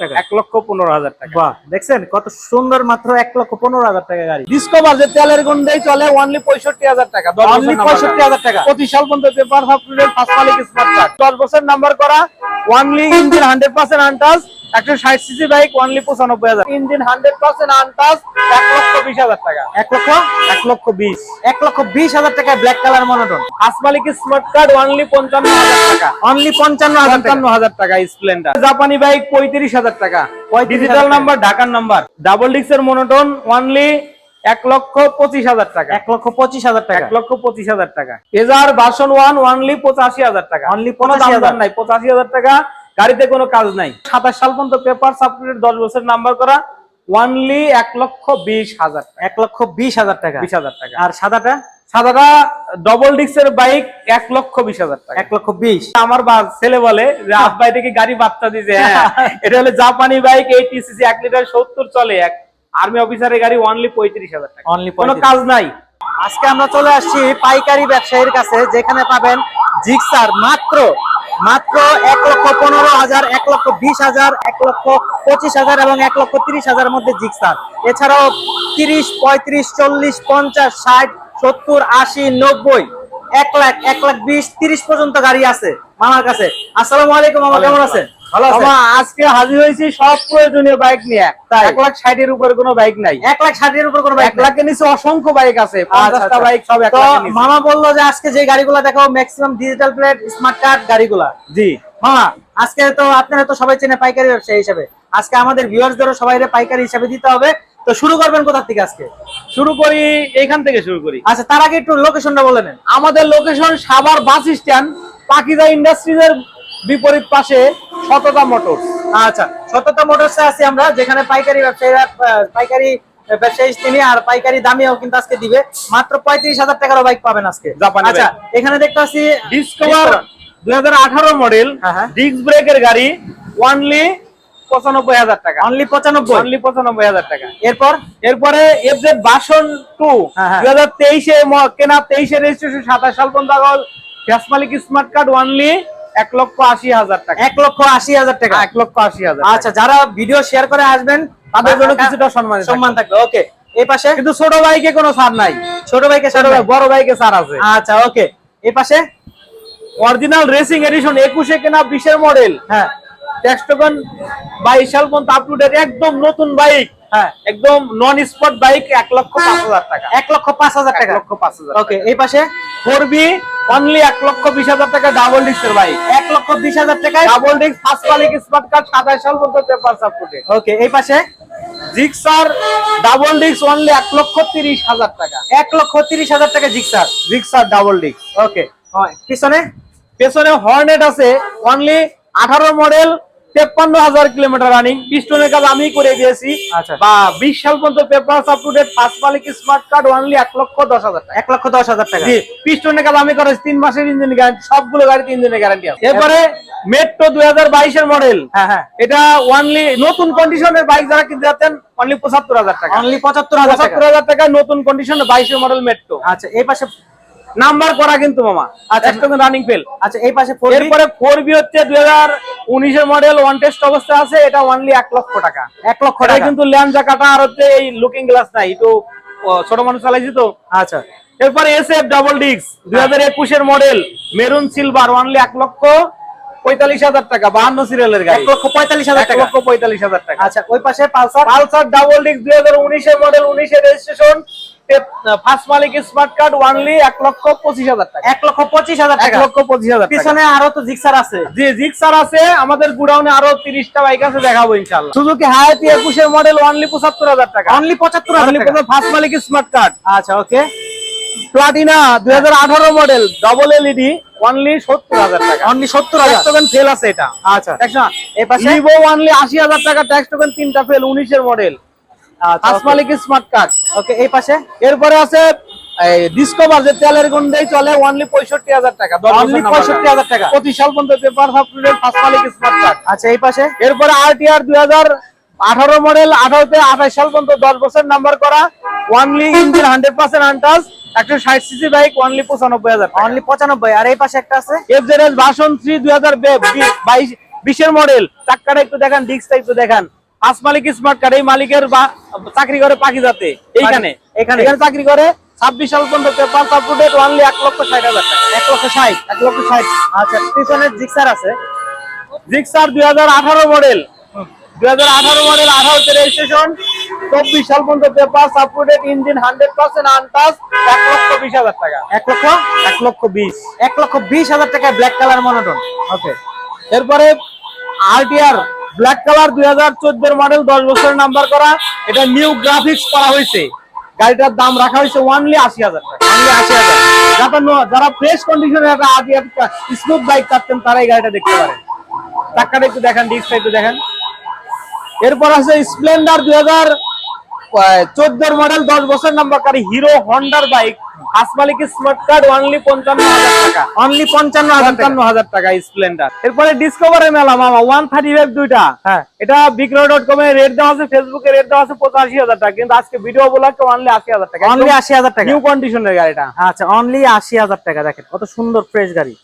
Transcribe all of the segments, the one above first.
টাকা। এক লক্ষ পনেরো হাজার টাকা। বাহ দেখছেন কত সুন্দর মাত্র এক লক্ষ পনেরো হাজার টাকা গাড়ি। ডিসকভার যে তেলের গন্ডেই চলে অনলি পঁয়ষট্টি হাজার টাকা অনলি পঁয়ষট্টি হাজার টাকা। পঁচিশ সাল পর্যন্ত পেপার ফার্স্ট মালিক স্মার্ট কার্ড দশ বছর নাম্বার করা only engine hundred percent untouch একশো ষাট সিসি বাইক ওয়ানলি পঁচানব্বই হাজার। ইঞ্জিন হান্ড্রেড পার্সেন্ট আনটাস এক লক্ষ বিশ হাজার টাকা। এক লক্ষ এক লক্ষ বিশ। এক লক্ষ বিশ হাজার টাকা ব্ল্যাক কালার মনোটন ফার্স্ট মালিক স্মার্ট কার্ড ওয়ানলি পঞ্চান্ন হাজার টাকা। অনলি পঞ্চান্ন পঞ্চান্ন হাজার টাকা স্প্লেন্ডার জাপানি বাইক পঁয়ত্রিশ হাজার টাকা। 35,000 ডিজিটাল নাম্বার ঢাকার নাম্বার ডাবল ডিক্সের মনোটন ওয়ানলি এক লক্ষ পঁচিশ হাজার টাকা। এক লক্ষ পঁচিশ হাজার টাকা। এক লক্ষ পঁচিশ হাজার টাকা। এজার ভার্সন ওয়ান ওয়ানলি পঁচাশি হাজার টাকা। দাম 85,000 দর নাই পঁচাশি হাজার টাকা। গাড়িতে কোনো কাজ নাই। সাতাশ সাল পর্যন্ত পেপার সাবমিটেড দশ বছর নাম্বার করা ওয়ানলি এক লক্ষ বিশ হাজার এক লক্ষ বিশ হাজার টাকা। বিশ হাজার টাকা। আর সাদাটা? সাদাটা ডবল ডিক্সের বাইক এক লক্ষ বিশ হাজার টাকা। এক লক্ষ বিশ। আমার ছেলে বলে যে আব্বাই থেকে গাড়ি বার্তা দিছে? হ্যাঁ। এটা হলো জাপানি বাইক এইটি সিসি এক লিটার সত্তর চলে। এক আর্মি অফিসারের গাড়ি ওয়ানলি পঁয়ত্রিশ হাজার টাকা। অনলি কোনো কাজ নাই। আজকে আমরা চলে আসছি পাইকারি ব্যবসায়ীর কাছে যেখানে পাবেন জিক্সার। মাত্র মাত্র এক লক্ষ পনেরো হাজার, এক লক্ষ বিশ হাজার, এক লক্ষ পঁচিশ হাজার এবং এক লক্ষ তিরিশ হাজার মধ্যে জিক্সার। এছাড়াও তিরিশ, পঁয়ত্রিশ, চল্লিশ, পঞ্চাশ, ষাট, সত্তর, আশি, নব্বই, এক লাখ এক লাখ বিশ, তিরিশ পর্যন্ত গাড়ি আছে মামার কাছে। আসসালামু আলাইকুম মামা, কেমন আছেন? আজকে হাজির হয়েছি সব প্রয়োজনীয় বাইক নিয়ে। তাই? এক লাখ ষাটের উপরে কোনো বাইক নাই। এক লাখ ষাটের উপর কোনো বাইক লাখের নিচে অসংখ্য বাইক আছে আচ্ছা, আচ্ছা। বাইক সব এক। মামা বলল যে আজকে যে গাড়িগুলো দেখাবো maximum digital plate smart card গাড়িগুলা। জি। মামা আজকে তো আপনারা তো সবাই চেনে পাইকারি ব্যবসায়ী হিসেবে। আজকে আমাদের ভিউয়ার্সদেরও সবাই পাইকারি হিসাবে দিতে হবে। তো শুরু করবেন কোথা থেকে আজকে? শুরু করি এখান থেকে শুরু করি। আচ্ছা তার আগে একটু লোকেশনটা বলে নেন। আমাদের location Savar bus stand Pakiza ইন্ডাস্ট্রিজের বিপরীত পাশে শততা মোটরস। আচ্ছা সততা মোটরসে আছি আমরা যেখানে পাইকারি ব্যবসায়ীরা পাইকারি ব্যবসায়ী তিনি আর পাইকারি দামেও কিন্তু আজকে দিবে। মাত্র পঁয়ত্রিশ হাজার টাকারও বাইক পাবেন আজকে। আচ্ছা এখানে দেখতে ডিসকভার দুই হাজার আঠারো মডেল হ্যাঁ, হ্যাঁ। ডিস্ক ব্রেকের গাড়ি ওয়ানলি পঁচানব্বই হাজার টাকা। অনলি পঁচানব্বই। অনলি পঁচানব্বই হাজার টাকা। এরপর? এরপরে এফজেড বাসন টু হ্যাঁ, হ্যাঁ। দুই হাজার তেইশে কেনা তেইশে রেজিস্ট্রেশন সাতাশ সাল পর্যন্ত গ্যাস মালিক স্মার্ট কার্ড ওয়ানলি এক লক্ষ আশি হাজার টাকা। এক লক্ষ আশি হাজার টাকা। এক লক্ষ আশি হাজার আচ্ছা যারা ভিডিও শেয়ার করে আসবেন তাদের জন্য কিছুটা সম্মান সম্মান থাকবে ওকে এই পাশে? কিন্তু ছোট বাইকে কোনো ছাড় নাই। ছোট বাইকে ছোট বড় বাইকে ছাড় আছে। আচ্ছা ওকে এই পাশে? অরিজিনাল রেসিং এডিশন একুশে কেনা বিশের মডেল হ্যাঁ। টেক্সটকন বাইশ সাল পর্যন্ত আপ টু ডেট একদম নতুন বাইক হ্যাঁ। একদম নন স্পট বাইক এক লক্ষ পাঁচ হাজার টাকা। এক লক্ষ পাঁচ হাজার টাকা। লক্ষ পাঁচ হাজার ওকে এই পাশে? ফোর বি অনলি এক লক্ষ বিশ হাজার টাকা ডাবল ডিস্কের বাইক এক লক্ষ বিশ হাজার টাকায় ডাবল ডিস্ক ফার্স্ট মালিক স্মার্ট কার্ড সাতাশ সাল পর্যন্ত পেপার সাপোর্টে ওকে এই পাশে? জিক্সার ডাবল ডিস্ক অনলি এক লক্ষ তিরিশ হাজার টাকা। এক লক্ষ তিরিশ হাজার টাকা Gixxer Gixxer double disc okay পিছনে? পেছনে হর্নেট আছে। অনলি আঠারো মডেল তেপ্পান্ন হাজার কিলোমিটার রানিং পিস্টনের কাজ আমি করে দিয়েছি। আচ্ছা। বা বিশ সাল পর্যন্ত paper up to date first Malik smart card only এক লক্ষ দশ হাজার টাকা। এক লক্ষ দশ হাজার টাকা। জি পিস্টনের কাজ আমি করেছি তিন মাসের ইঞ্জিন গ্যারান্টি সবগুলো গাড়িতে ইঞ্জিনের গ্যারান্টি আছে। এরপরে মেট্রো দুই হাজার বাইশের মডেল হ্যাঁ হ্যাঁ। এটা অনলি নতুন কন্ডিশনের বাইক যারা কিনতে যাচ্ছেন অনলি পঁচাত্তর হাজার টাকা। অনলি পঁচাত্তর হাজার পঁচাত্তর হাজার টাকা নতুন কন্ডিশনের বাইশের মডেল মেট্রো আচ্ছা এই পাশে নাম্বার করা কিন্তু মামা। আচ্ছা। আচ্ছা রানিং ফেল আচ্ছা এই পাশে ফোর এরপরে ফোর বি হচ্ছে দুই হাজার উনিশের মডেল ওয়ান টেস্ট অবস্থা আছে এটা অনলি এক লক্ষ টাকা। এক লক্ষ টাকা। কিন্তু ল্যান্ডা কাটা আর হচ্ছে এই লুকিং গ্লাস নাই একটু ও, ছোট মানুষ চালাইছি তো। আচ্ছা। এরপরে এস এফ ডাবল ডিক্স দুই হাজার একুশের মডেল মেরুন সিলভার অনলি এক লক্ষ পঁয়তাল্লিশ হাজার টাকা বাহান্ন সিরিয়ালের গাড়ি। এক লক্ষ পঁয়তাল্লিশ হাজার টাকা। লক্ষ পঁয়তাল্লিশ হাজার টাকা। আচ্ছা ওই পাশে পালসার? পালসার ডাবল ডিক্স দুই হাজার উনিশের মডেল উনিশের রেজিস্ট্রেশন ফার্স্ট মালিক স্মার্ট কার্ড ওয়ানলি এক লক্ষ পঁচিশ হাজার টাকা। এক লক্ষ পঁচিশ হাজার এক লক্ষ পঁচিশ হাজার পিছনে আরও তো জিক্সার আছে। জি জিক্সার আছে আমাদের গুডাউনে আরও তিরিশটা বাইক আছে দেখাবো ইনশাল্লাহ সুজুকি হায়াতি একুশের মডেল অনলি পঁচাত্তর হাজার টাকা। অনলি পঁচাত্তর হাজার ফার্স্ট মালিক স্মার্ট কার্ড আচ্ছা ওকে প্লাটিনা দুই হাজার আঠারো মডেল ডবল এলইডি অনলি সত্তর হাজার টাকা। অনলি সত্তর হাজার। টোকেন ফেল আছে এটা। আচ্ছা। পাশে? আশি হাজার টাকা ট্যাক্স টোকেন তিনটা ফেল উনিশের মডেল স্মার্ট কার্ড ওকে এই পাশে? এরপরে আছে ডিসকভার যে তেলের গন্ডেই চলে অনলি পঁয়ষট্টি হাজার টাকা Only 65,000 টাকা। পঁচিশ সাল পর্যন্ত পেপার ফার্স্ট মালিক স্মার্ট কার্ড আচ্ছা এই পাশে? এরপরে আরটিআর দুই হাজার আঠারো মডেল আঠারোতে আঠাশ সাল পর্যন্ত দশ বছর নাম্বার করা ইঞ্জিন হান্ড্রেড পার্সেন্ট আনটাস একশো ষাট সিসি বাইক পঁচানব্বই হাজার অনলি পঁচানব্বই আর এই পাশে একটা আছে? ভার্সন থ্রি দুই হাজার বাইশ বিশের মডেল চাক্কাটা একটু দেখান ডিস্কটা একটু দেখান। পাঁচ মালিক স্মার্ট কার্ড এই মালিকের বা- চাকরি করে পাখি যাতে এইখানে এখানে? চাকরি করে ছাব্বিশ সাল পর্যন্ত পেপার সাপোর্টেড অনলি এক লক্ষ ষাট হাজার টাকা। এক লক্ষ ষাট? এক লক্ষ ষাট। আচ্ছা পিছনে জিক্সার আছে? জিক্সার দুই হাজার আঠারো মডেল দুই হাজার আঠারো মডেল আঠারোতে রেজিস্ট্রেশন চব্বিশ সাল পর্যন্ত paper supported engine hundred percent untouch এক লক্ষ বিশ হাজার টাকা। এক লক্ষ? এক লক্ষ বিশ। এক লক্ষ বিশ হাজার টাকা ব্ল্যাক কালার মনোটন ওকে এরপরে আরটিআর ব্ল্যাক কালার দুই হাজার চোদ্দের মডেল দশ বছরের নাম্বার করা। এটা নিউ গ্রাফিক্স করা হয়েছে। গাড়িটার দাম রাখা হয়েছে ওয়ানলি আশি হাজার টাকা। অনলি আশি হাজার। যারা যারা ফ্রেশ কন্ডিশনে একটা আদি স্মুথ বাইক চাচ্ছেন তারা এই গাড়িটা দেখতে পারেন। চাক্কাটা একটু দেখেন ডিস্কটা একটু দেখেন। এরপর আছে স্প্লেন্ডার দুই হাজার চোদ্দোর মডেল দশ বছর নাম্বার গাড়ি হিরো হন্ডার বাইক আসমালিক স্মার্ট কার্ড অনলি পঞ্চান্ন হাজার টাকা। অনলি পঞ্চান্ন পঞ্চান্ন হাজার টাকা স্প্লেন্ডার এরপরে ডিসকভারের মেলা মামা ওয়ান থার্টি ফাইভ দুইটা। হ্যাঁ। এটা বিক্রয় ডট কমে রেট দেওয়া আছে ফেসবুকে রেট দেওয়া আছে পঁচাশি হাজার টাকা। কিন্তু আজকে ভিডিও বলাকে অনলি আশি হাজার টাকা। অনলি আশি হাজার টাকা। নিউ কন্ডিশনের গাড়িটা। আচ্ছা অনলি আশি হাজার টাকা দেখেন কত সুন্দর ফ্রেশ গাড়ি।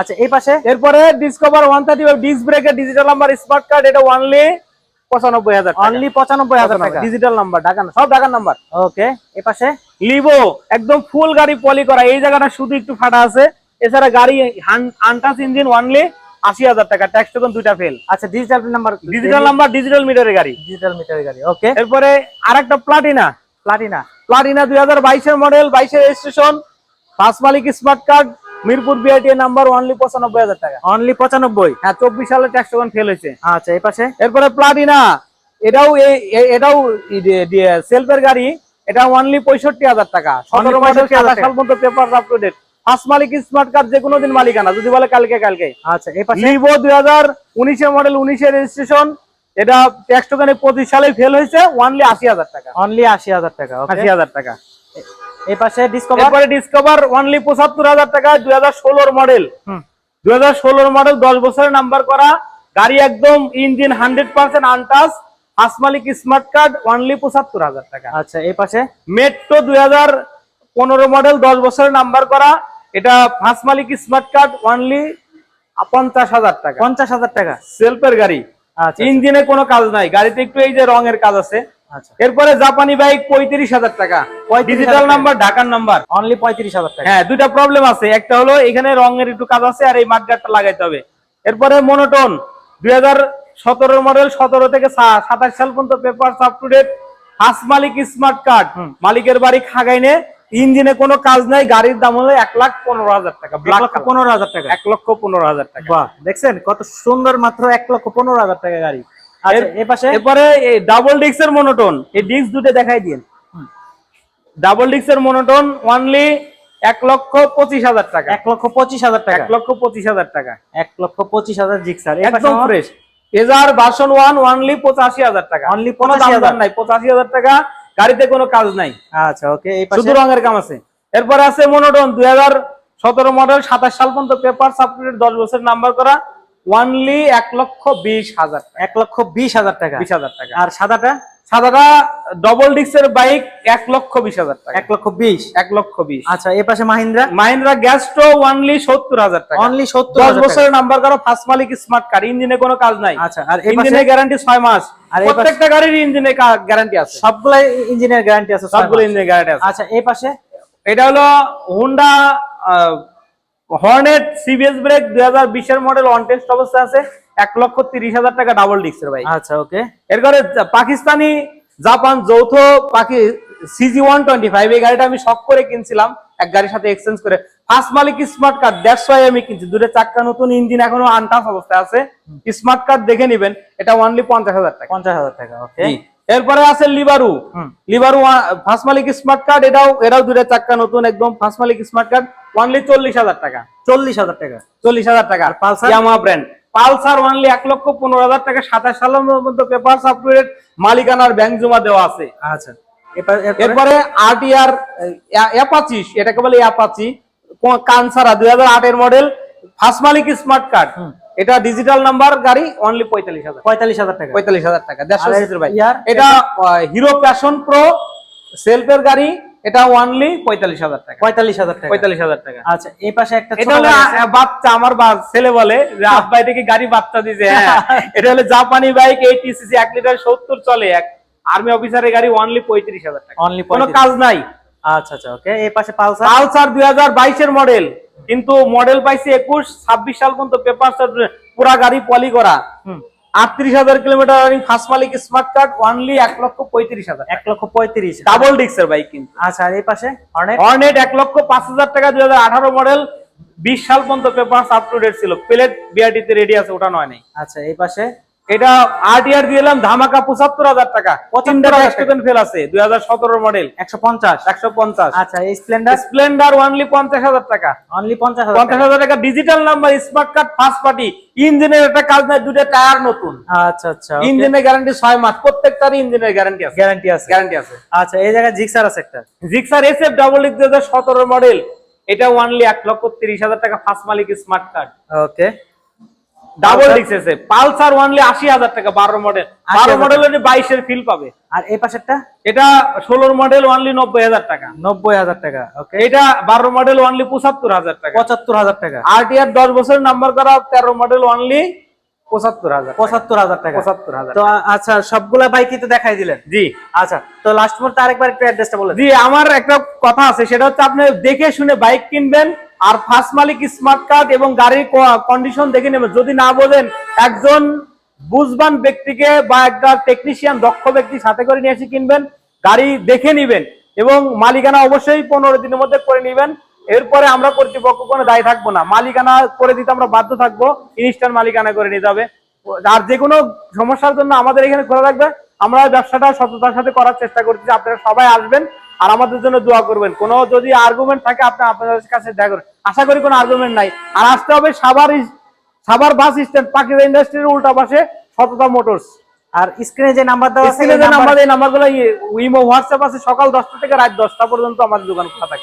আচ্ছা এই পাশে? এরপরে Discover one thirty five disc ব্রেকের ডিজিটাল নাম্বার স্মার্ট কার্ড এটা অনলি পঁচানব্বই হাজার অনলি পঁচানব্বই হাজার টাকা। ডিজিটাল নাম্বার ঢাকা সব ঢাকার নাম্বার ওকে এই পাশে? লিভো একদম ফুল গাড়ি পলি করা। এই জায়গাটা শুধু একটু ফাটা আছে। এছাড়া গাড়ি আনটাস ইঞ্জিন অনলি আশি হাজার টাকা। ট্যাক্স টোকন দুইটা ফেল আচ্ছা digital number digital number digital মিটারের গাড়ি। ডিজিটাল মিটার গাড়ি ওকে এরপরে আরেকটা প্লাটিনা প্লাটিনা প্লাটিনা দুই হাজার বাইশের মডেল বাইশের রেজিস্ট্রেশন পাঁচ মালিক smart card Mirpur BIT number only পঁচানব্বই হাজার টাকা। অনলি পঁচানব্বই? হ্যাঁ চব্বিশ সালে ট্যাক্স টোকন ফেল হয়েছে। আচ্ছা এই পাশে? এরপরে প্লাটিনা এটাও এটাও সেলফের গাড়ি এটা অনলি পঁয়ষট্টি হাজার টাকা। সতেরো মডেল 65,000 সাতাশ সাল পর্যন্ত paper up to date first Malik smart card যে কোনো দিন মালিকানা যদি বলে কালকে কালকে। আচ্ছা এই পাশে? লিভো দুই হাজার উনিশের মডেল রেজিস্ট্রেশন এটা ট্যাক্স টোকেনে পঁচিশ সালে ফেল হয়েছে অনলি আশি হাজার টাকা। অনলি আশি হাজার টাকা আশি হাজার টাকা। এই পাশে ডিসকভার এরপরে ডিসকভার অনলি পঁচাত্তর হাজার টাকা দুই হাজার ষোলোর মডেল হুম। দুই হাজার ষোলোর মডেল দশ বছরের নাম্বার করা। গাড়ি একদম ইঞ্জিন হান্ড্রেড পার্সেন্ট আনটাস আসমালিক স্মার্ট কার্ড অনলি পঁচাত্তর হাজার টাকা। আচ্ছা এই পাশে? মেট্রো দুই হাজার পনেরো মডেল দশ বছরের নাম্বার করা। এটা ফার্স্ট মালিক স্মার্ট কার্ড অনলি পঞ্চাশ হাজার টাকা। পঞ্চাশ হাজার টাকা। সেলফের গাড়ি। আচ্ছা ইঞ্জিনে কোনো কাজ নাই। গাড়িতে একটু এই যে রঙের কাজ আছে। আচ্ছা এরপরে জাপানি বাইক পঁয়ত্রিশ হাজার টাকা। ডিজিটাল নাম্বার ঢাকার নাম্বার অনলি পঁয়ত্রিশ হাজার টাকা। হ্যাঁ দুইটা প্রবলেম আছে। একটা হলো এখানে রঙের একটু কাজ আছে আর এই মাঠগাটটা লাগাইতে হবে। এরপরে মনোটন দুই হাজার সতেরো মডেল সতেরো থেকে সাতাশ সাল পর্যন্ত পেপার আপ টু ডেট হাস মালিক স্মার্ট কার্ড মালিকের বাড়ি খাগাইনে ইঞ্জিনে কোনো কাজ নাই গাড়ির দাম হলো এক লাখ পনেরো হাজার টাকা। পনেরো হাজার টাকা। এক লক্ষ পনেরো হাজার টাকা। দেখছেন কত সুন্দর মাত্র এক লক্ষ পনেরো হাজার টাকা গাড়ি। আচ্ছা এরপরে ডাবল মনোটন এই ডিস্ক দুটো দেখাই দিন। ডাবল মনোটন অনলি এক লক্ষ পঁচিশ হাজার টাকা। এক লক্ষ পঁচিশ হাজার টাকা। এক লক্ষ পঁচিশ হাজার টাকা। এক লক্ষ পঁচিশ হাজার জিক্সার একদম ফ্রেশ এজার ভার্সন ওয়ান অনলি পঁচাশি হাজার টাকা। Only কোনো দাম 85,000 দর নাই পঁচাশি হাজার টাকা। গাড়িতে কোনো কাজ নাই। আচ্ছা ওকে শুধু রঙের কাম আছে। এরপরে আছে মনোটন দুই হাজার সতেরো মডেল সাতাশ সাল পর্যন্ত পেপার সাবস্ক্রিপ্ট দশ বছর নাম্বার করা। ওয়ানলি এক লক্ষ বিশ হাজার এক লক্ষ বিশ হাজার টাকা। বিশ হাজার টাকা। আর সাদাটা? সাদাটা ডবল ডিস্কের বাইক এক লক্ষ বিশ হাজার টাকা। এক লক্ষ বিশ? এক লক্ষ বিশ। আচ্ছা এই পাশে মাহিন্দ্রা? মাহিন্দ্রা গ্যাস্ট্রো ওয়ানলি সত্তর হাজার টাকা। অনলি সত্তর দশ বছরের নাম্বার করা ফার্স্ট মালিক স্মার্ট কার ইঞ্জিনে কোনো কাজ নাই। আচ্ছা আর ইঞ্জিনের গ্যারান্টি ছয় মাস। আর প্রত্যেকটা গাড়ির ইঞ্জিনে গ্যারান্টি আছে। সবগুলাই ইঞ্জিনের গ্যারান্টি আছে সবগুলো। ইঞ্জিনের গ্যারান্টি আছে। আচ্ছা এই পাশে? এটা হলো হুন্ডা হর্নেট সিবিএস ব্রেক দুই হাজার বিশের মডেল অন টেস্ট অবস্থা আছে এক লক্ষ তিরিশ হাজার টাকা ডাবল ডিস্কের ভাই। আচ্ছা ওকে এরপরে পাকিস্তানি জাপান যৌথ পাকি সিজি ওয়ান টোয়েন্টি ফাইভ এই গাড়িটা আমি শখ করে কিনছিলাম এক গাড়ির সাথে এক্সচেঞ্জ করে। ফার্স্ট মালিক স্মার্ট কার্ড দ্যাটস ওয়াই আমি কিনছি। দুটো চাক্কা নতুন ইঞ্জিন এখনও আনটাস অবস্থায় আছে। স্মার্ট কার্ড দেখে নিবেন এটা অনলি পঞ্চাশ হাজার টাকা। পঞ্চাশ হাজার টাকা ওকে এরপরে আছে লিবারু। লিবারু ফার্স্ট মালিক স্মার্ট কার্ড এটাও এটাও দুটো চাক্কা নতুন একদম ফার্স্ট মালিক স্মার্ট কার্ড অনলি চল্লিশ হাজার টাকা। চল্লিশ হাজার টাকা। চল্লিশ হাজার টাকা। Pulsar? Yamaha brand Pulsar only এক লক্ষ পনেরো হাজার টাকা। সাতাশ সালের মধ্যে পেপার সাবস্ক্রিপ্ট মালিকানার ব্যাংক জমা দেওয়া আছে। আচ্ছা। এরপরে আরটিআর অ্যাপাচি এটাকে বলে অ্যাপাচি কানসারা দুই হাজার আটের মডেল ফার্স্ট মালিক স্মার্ট কার্ড এটা ডিজিটাল নাম্বার গাড়ি অনলি পঁয়তাল্লিশ হাজার। পঁয়তাল্লিশ হাজার টাকা। পঁয়তাল্লিশ হাজার টাকা। দেড়শো ইয়ার? এটা হিরো প্যাশন প্রো সেলফের গাড়ি এটা ওয়ানলি পঁয়তাল্লিশ হাজার টাকা। পঁয়তাল্লিশ হাজার টাকা। পঁয়তাল্লিশ হাজার টাকা। আচ্ছা এই পাশে একটা এটা হলো বাচ্চা আমার ছেলে বলে যে এটা গাড়ি বাচ্চা দিছে হ্যাঁ। এটা হলো জাপানি বাইক এইটি সিসি এক লিটার সত্তর চলে। এক আর্মি অফিসারের গাড়ি ওয়ানলি পঁয়ত্রিশ হাজার টাকা। Only কোনো কাজ নাই। আচ্ছা আচ্ছা ওকে এই পাশে পালসার? পালসার দুই হাজার বাইশের মডেল কিন্তু মডেল পাইছে একুশ ছাব্বিশ সাল পর্যন্ত পেপার পুরা গাড়ি পলি করা। হুম। আটত্রিশ হাজার কিলোমিটার রানিং ফার্স্ট মালিক স্মার্ট কার্ড ওয়ানলি এক লক্ষ পঁয়ত্রিশ হাজার। এক লক্ষ পঁয়ত্রিশ। ডাবল ডিক্সের বাইক কিন্তু। আচ্ছা এই পাশে? হর্নেট এক লক্ষ পাঁচ হাজার টাকা দুই হাজার আঠারো মডেল বিশ সাল পর্যন্ত পেপার আপ টু ডেট ছিল। প্লেট বিআরটিতে রেডি আছে ওটা নয় নাই। আচ্ছা এই পাশে? এটা আরটিআর দিয়ে এলাম ধামাকা পঁচাত্তর হাজার টাকা। 75,000 টাকা। স্টুডেন্ট ফেল আছে দুই হাজার সতেরো মডেল একশো পঞ্চাশ। একশো পঞ্চাশ। আচ্ছা স্প্লেন্ডার স্প্লেন্ডার ওয়ানলি পঞ্চাশ হাজার টাকা। অনলি পঞ্চাশ পঞ্চাশ হাজার টাকা digital number smart card first party ইঞ্জিনের একটা কাজ নাই দুটো টায়ার নতুন। আচ্ছা আচ্ছা ইঞ্জিনের গ্যারান্টি ছয় মাস প্রত্যেকটারই ইঞ্জিনের গ্যারান্টি আছে। গ্যারান্টি আছে। গ্যারান্টি আছে। আচ্ছা এই জায়গায় জিক্সার আছে একটা। জিক্সার এস এফ ডাবল দুই হাজার সতেরো মডেল এটা ওয়ানলি এক লক্ষ তিরিশ হাজার টাকা ফার্স্ট মালিক স্মার্ট কার্ড ওকে ডাবল এসে। পালসার ওয়ানলি আশি হাজার টাকা বারো মডেল বারো 80,000 মডেল বাইশের ফিল পাবে। আর এই পাশেরটা? এটা ষোলোর মডেল ওয়ানলি নব্বই হাজার টাকা। নব্বই হাজার টাকা ওকে এটা বারো মডেল ওয়ানলি পঁচাত্তর হাজার টাকা। পঁচাত্তর হাজার টাকা। আরটিআর দশ বছর নাম্বার করা তেরো মডেল ওয়ানলি পঁচাত্তর হাজার পঁচাত্তর হাজার টাকা। পঁচাত্তর হাজার তো আচ্ছা সবগুলা বাইকই তো দেখাই দিলেন। জি। আচ্ছা তো লাস্ট মুহূর্তে আরেকবার একটু অ্যাড্রেসটা বলে জি আমার একটা কথা আছে সেটা হচ্ছে আপনি দেখে শুনে বাইক কিনবেন আর ফার্স্ট মালিক স্মার্ট কার্ড এবং গাড়ির কন্ডিশন দেখে নেবেন। যদি না বোঝেন, একজন বুঝবান ব্যক্তিকে বা একটা টেকনিশিয়ান দক্ষ ব্যক্তি সাথে করে নিয়ে এসে কিনবেন, গাড়ি দেখে নিবেন এবং মালিকানা অবশ্যই পনেরো দিনের মধ্যে করে নিবেন। এরপরে আমরা কর্তৃপক্ষ কোনো দায়ী থাকব না। মালিকানা করে দিতে আমরা বাধ্য থাকব ইনস্ট্যান্ট মালিকানা করে নিতে হবে। আর যে কোনো সমস্যার জন্য আমাদের এখানে খোলা রাখবে আমরা ব্যবসাটা সততার সাথে করার চেষ্টা করছি আপনারা সবাই আসবেন আর আমাদের জন্য দোয়া করবেন। কোনো যদি আর্গুমেন্ট থাকে আপনি আপনাদের কাছে দেখা করবেন আশা করি কোনো আর্গুমেন্ট নাই। আর আসতে হবে সাভার সাবার সাভার বাস স্ট্যান্ড পাখিরা ইন্ডাস্ট্রির উল্টা পাশে সততা মোটরস। আর স্ক্রিনে যে নাম্বার দেওয়া আছে স্ক্রিনে এই যে নাম্বার- নাম্বার এই নাম্বারগুলো ইমো হোয়াটসঅ্যাপ আছে সকাল দশটা থেকে রাত দশটা পর্যন্ত আমাদের দোকান খোলা থাকে।